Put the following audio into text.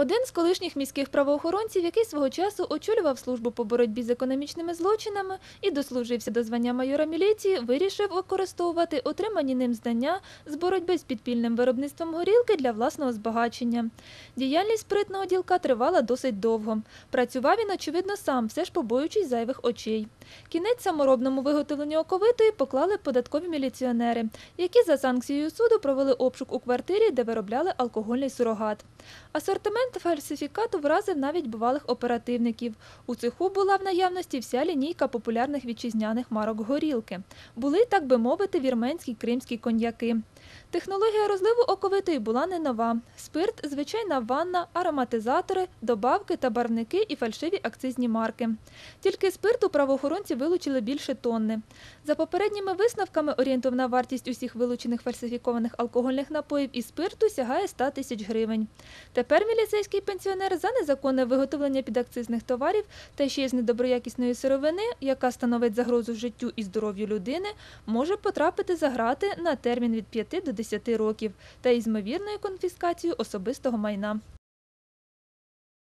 Один з колишніх міських правоохоронців, який свого часу очолював службу по боротьбі з економічними злочинами і дослужився до звання майора міліції, вирішив використовувати отримані ним знання з боротьби з підпільним виробництвом горілки для власного збагачення. Діяльність спритного ділка тривала досить довго. Працював він, очевидно, сам, все ж побоюючись зайвих очей. Кінець саморобному виготовленню оковитої поклали податкові міліціонери, які за санкцією суду провели обшук у квартирі, де виробляли алкогольний сурогат. Асортимент фальсифікату вразив навіть бувалих оперативників. У цеху була в наявності вся лінійка популярних вітчизняних марок горілки. Були, так би мовити, вірменські кримські коньяки. Технологія розливу оковитої була не нова. Спирт, звичайна ванна, ароматизатори, добавки та барвники і фальшиві акцизні марки. Тільки спирту правоохоронці вилучили більше тонни. За попередніми висновками, орієнтовна вартість усіх вилучених фальсифікованих алкогольних напоїв і спирту сягає 100 тисяч гривень. Тепер міліцейський пенсіонер за незаконне виготовлення підакцизних товарів та ще й з недоброякісної сировини, яка становить загрозу життю і здоров'ю людини, може потрапити за грати на термін від 5 до 10 років та із ймовірною конфіскацією особистого майна.